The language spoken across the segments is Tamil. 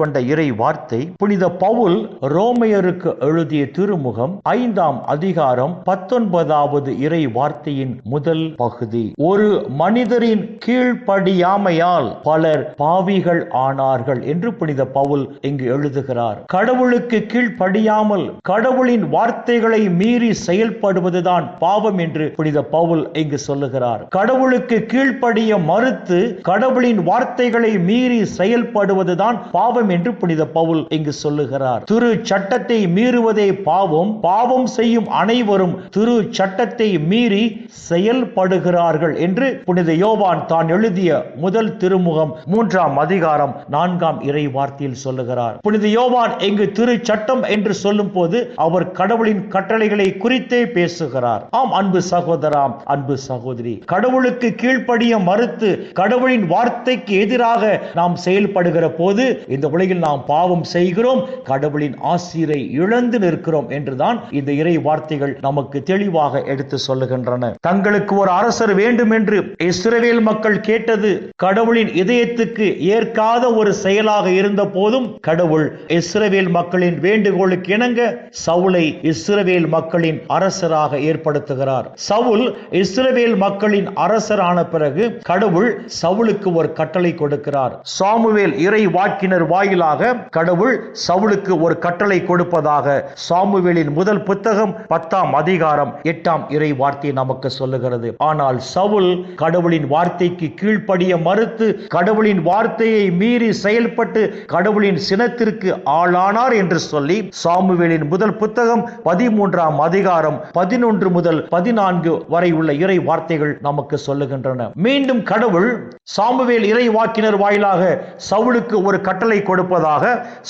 கொண்ட இறை வார்த்தை புனித பவுல் ரோமையருக்கு எழுதிய திருமுகம் ஐந்தாம் அதிகாரம் பத்தொன்பதாவது இறை வார்த்தையின் முதல் பகுதி. ஒரு மனிதரின் கீழ்ப்படியாமையால் பலர் பாவிகள் ஆனார்கள் என்று புனித பவுல் இங்கு எழுதுகிறார். கடவுளுக்கு கீழ்ப்படியாமல் கடவுளின் வார்த்தைகளை மீறி செயல்படுவதுதான் பாவம் என்று புனித பவுல் இங்கு சொல்லுகிறார். கடவுளுக்கு கீழ்ப்படிய மறுத்து கடவுளின் வார்த்தைகளை மீறி செயல்படுவதுதான் பாவம் என்று புனித பவுல் இங்கு சொல்லுகிறார். திரு சட்டத்தை மீறுவதே பாவம் பாவம் செய்யும் அனைவரும் திரு சட்டத்தை மீறி செயல்படுகிறார்கள் என்று புனித யோவான் தான் எழுதிய முதல் திருமுகம் மூன்றாம் அதிகாரம் நான்காம் இறை வார்த்தையில் சொல்லுகிறார். புனித யோவான் இங்கு திரு சட்டம் என்று சொல்லும் போது அவர் கடவுளின் கட்டளைகளை குறித்தே பேசுகிறார். ஆம் அன்பு சகோதராம் அன்பு சகோதரி கடவுளுக்கு கீழ்ப்படிய மறுத்து கடவுளின் வார்த்தைக்கு எதிராக நாம் செயல்படுகிற போது இந்த உலகில் நாம் பாவம் செய்கிறோம் கடவுளின் ஆசிரை இழந்து நிற்கிறோம் என்றுதான் இந்த இறை வார்த்தைகள் நமக்கு தெளிவாக எடுத்து சொல்லுகின்றன. தங்களுக்கு ஒரு அரசர் வேண்டும் என்று இஸ்ரேல் மக்கள் கேட்டது கடவுளின் இதயத்துக்கு ஏற்காத ஒரு செயலாக இருந்த போதும் கடவுள் இஸ்ரேல் மக்களின் வேண்டுகோளுக்கு இணங்க சவுலை இஸ்ரேல் மக்களின் அரசராக ஏற்படுத்துகிறார். சவுல் இஸ்ரேல் மக்களின் அரசரான பிறகு கடவுள் சவுலுக்கு ஒரு கட்டளை கொடுக்கிறார். சாமுவேல் இறை வாக்கினர் வாய் வாயிலாக கடவுள் சவுலுக்கு ஒரு கட்டளை கொடுப்பதாக சாமுவேலின் முதல் புத்தகம் பத்தாம் அதிகாரம் எட்டாம் இறை வார்த்தை நமக்கு சொல்லுகிறது. ஆனால் சவுல் கடவுளின் வார்த்தைக்கு கீழ்ப்படிய மறுத்து கடவுளின் வார்த்தையை மீறி செயல்பட்டு கடவுளின் சினத்திற்கு ஆளானார் என்று சொல்லி சாமுவேலின் முதல் புத்தகம் பதிமூன்றாம் அதிகாரம் பதினொன்று முதல் பதினான்கு வரை உள்ள இறை வார்த்தைகள் நமக்கு சொல்லுகின்றன. மீண்டும் கடவுள் சாமுவேல் இறை வாக்கினர் வாயிலாக சவுலுக்கு ஒரு கட்டளை கொடு கொடுப்பதாக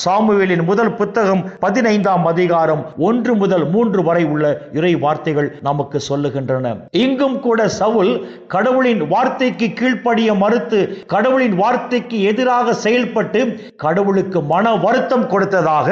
சாமுவேலின் முதல் புத்தகம் பதினைந்தாம் அதிகாரம் ஒன்று முதல் மூன்று வரை உள்ள இறை வார்த்தைகள் நமக்கு சொல்லுகின்றன. இங்கும் கூட சவுல் கடவுளின் வார்த்தைக்கு கீழ்ப்படிய மறுத்து கடவுளின் வார்த்தைக்கு எதிராக செயல்பட்டு கடவுளுக்கு மன வருத்தம் கொடுத்ததாக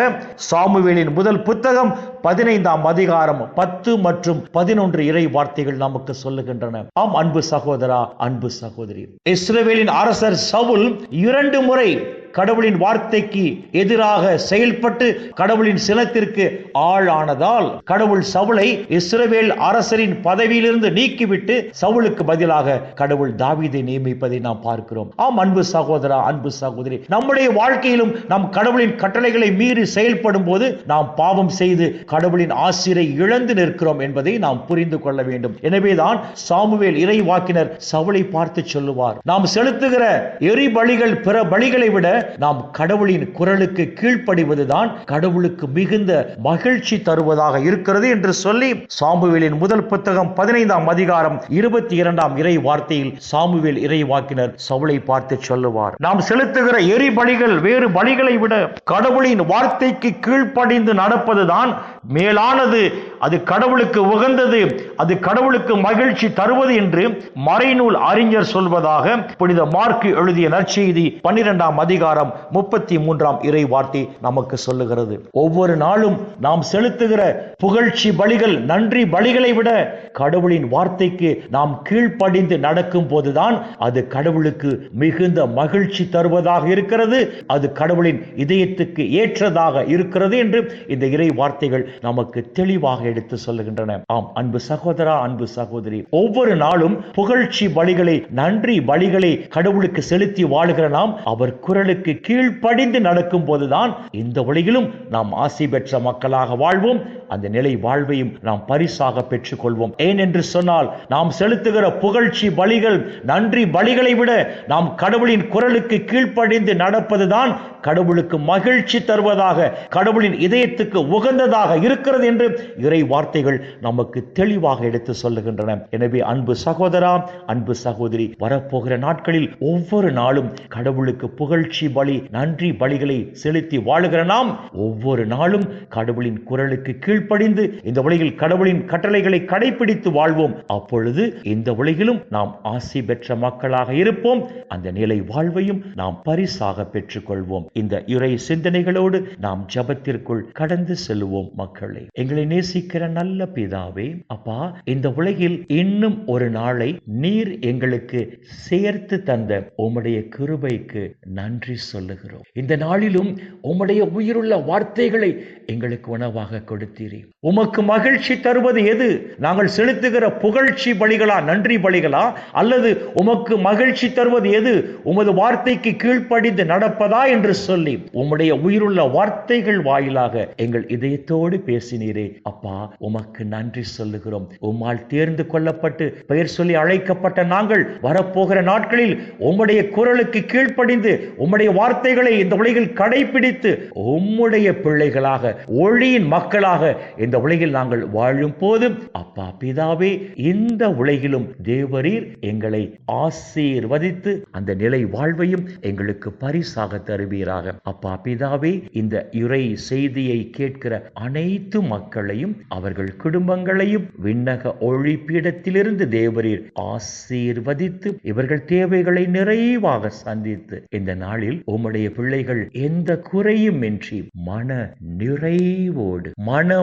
சாமுவேலின் முதல் புத்தகம் பதினைந்தாம் அதிகாரம் பத்து மற்றும் பதினொன்று இறை வார்த்தைகள் நமக்கு சொல்லுகின்றன. ஆம் அன்பு சகோதரா அன்பு சகோதரி. இஸ்ரவேலின் அரசர் சவுல் இரண்டு முறை கடவுளின் வார்த்தைக்கு எதிராக செயல்பட்டு கடவுளின் சிலத்திற்கு ஆளானதால் கடவுள் சவுளை இஸ்ரவேல் அரசரின் பதவியிலிருந்து நீக்கிவிட்டு சவுளுக்கு பதிலாக கடவுள் தாவிதை நியமிப்பதை நாம் பார்க்கிறோம். ஆம் அன்பு சகோதரா அன்பு சகோதரி. நம்முடைய வாழ்க்கையிலும் நாம் கடவுளின் கட்டளைகளை மீறி செயல்படும் போது நாம் பாவம் செய்து கடவுளின் ஆசிரை இழந்து நிற்கிறோம் என்பதை நாம் புரிந்து கொள்ள வேண்டும். எனவேதான் சாமுவேல் இறை வாக்கினர் சவுளை பார்த்து சொல்லுவார் நாம் செலுத்துகிற எரி பலிகள் பிற பலிகளை விட நாம் கடவுளின் குரலுக்கு கீழ்ப்படிவதுதான் கடவுளுக்கு மிகுந்த மகிழ்ச்சி தருவதாக இருக்கிறது என்று சொல்லி சாமுவேலின் முதல் புத்தகம் பதினைந்தாம் அதிகாரம் இருபத்தி இரண்டாம் இறை வார்த்தையில் சாமுவேல் இறை வாக்கினர் சவுளை பார்த்து சொல்லுவார் நாம் செலுத்துகிற எரி பலிகள் வேறு பலிகளை விட கடவுளின் வார்த்தைக்கு கீழ்ப்படிந்து நடப்பதுதான் மேலானது அது கடவுளுக்கு உகந்தது அது கடவுளுக்கு மகிழ்ச்சி தருவது என்று மறைநூல் அறிஞர் சொல்வதாக புனித மார்க்கு எழுதிய நற்செய்தி பன்னிரெண்டாம் அதிகாரம் முப்பத்தி மூன்றாம் இறை வார்த்தை நமக்கு சொல்லுகிறது. ஒவ்வொரு நாளும் நாம் செலுத்துகிற புகழ்ச்சி பலிகள் நன்றி பலிகளை விட கடவுளின் வார்த்தைக்கு நாம் கீழ்ப்படிந்து நடக்கும் போதுதான் அது கடவுளுக்கு மிகுந்த மகிழ்ச்சி தருவதாக இருக்கிறது அது கடவுளின் இதயத்துக்கு ஏற்றதாக இருக்கிறது என்று இந்த இறை வார்த்தைகள் நமக்கு தெளிவாக எடுத்து சொல்லுகின்றன. ஆம் அன்பு சகோதரா அன்பு சகோதரி. ஒவ்வொரு நாளும் புகழ்ச்சி பலிகளை நன்றி பலிகளை கடவுளுக்கு செலுத்தி வாழுகிற நாம் அவர் குரலுக்கு கீழ்ப்படிந்து நடக்கும் போதுதான் இந்த உலகிலும் நாம் ஆசி பெற்ற மக்களாக வாழ்வோம். அந்த நிலை வாழ்வையும் நாம் பரிசாக பெற்றுக்கொள்வோம். ஏன் என்று சொன்னால் நாம் செலுத்துகிற புகழ்ச்சி பலிகள் நன்றி பலிகளை விட நாம் கடவுளின் குரலுக்கு கீழ்ப்படிந்து நடப்பதுதான் கடவுளுக்கு மகிழ்ச்சி தருவதாக கடவுளின் இதயத்துக்கு உகந்ததாக இருக்கிறது என்று இறை வார்த்தைகள் நமக்கு தெளிவாக எடுத்து சொல்லுகின்றன. எனவே அன்பு சகோதரா அன்பு சகோதரி வரப்போகிற நாட்களில் ஒவ்வொரு நாளும் கடவுளுக்கு புகழ்ச்சி பலி நன்றி பலிகளை செலுத்தி வாழுகிற நாம் ஒவ்வொரு நாளும் கடவுளின் குரலுக்கு கீழ் கீழ்ப்படிந்து இந்த உலகில் கடவுளின் கட்டளைகளை கடைபிடித்து வாழ்வோம். அப்பொழுது இந்த உலகிலும் நாம் ஆசி பெற்ற மக்களாக இருப்போம். அந்த நிலை வாழ்வையும் நாம் பரிசாக பெற்றுக்கொள்வோம். இந்த இறை சிந்தனைகளோடு நாம் ஜபத்திற்குள் கடந்து செல்வோம் மக்களை. எங்களை நேசிக்கிற நல்ல பிதாவே அப்பா இந்த உலகில் இன்னும் ஒரு நாளை நீர் எங்களுக்கு சேர்த்து தந்த உம்முடைய கிருபைக்கு நன்றி சொல்லுகிறோம். இந்த நாளிலும் உம்முடைய உயிருள்ள வார்த்தைகளை எங்களுக்கு உணவாக கொடுத்தீர். உமக்கு மகிழ்ச்சி தருவது எது? நாங்கள் செலுத்துகிற புகழ்ச்சி பலிகளா? நன்றி பலிகளா? அல்லது உமக்கு மகிழ்ச்சி தருவது எது? உமது வார்த்தைக்கு கீழ்ப்படிந்து நடப்பதா என்று சொல்லி உம்முடைய உயிருள்ள வார்த்தைகள் வாயிலாக எங்கள் இதயத்தோடு பேசினீரே. அப்பா உமக்கு நன்றி சொல்லுகிறோம். உம்மால் தேர்ந்து கொள்ளப்பட்டு பெயர் சொல்லி அழைக்கப்பட்ட நாங்கள் வரப்போகிற நாட்களில் உம்முடைய குரலுக்கு கீழ்ப்படிந்து உம்முடைய வார்த்தைகளை இந்த உலகில் கடைபிடித்து உம்முடைய பிள்ளைகளாக ஒளியின் மக்களாக இந்த உலகில் நாங்கள் வாழும் போதும் அப்பா பிதாவே இந்த உலகிலும் தேவரீர் எங்களை ஆசீர்வதித்து அந்த நிலை வாழ்வையும் எங்களுக்கு பரிசாக தருவீராக. அப்பா பிதாவே இந்த இறை செய்தியை கேட்கிற அனைத்து மக்களையும் அவர்கள் குடும்பங்களையும் விண்ணக ஒளிப்பீடத்திலிருந்து தேவரீர் ஆசீர்வதித்து இவர்கள் தேவைகளை நிறைவாக சந்தித்து இந்த நாளில் உம்முடைய பிள்ளைகள் எந்த குறையும் இன்றி மன நிறைவோடு மன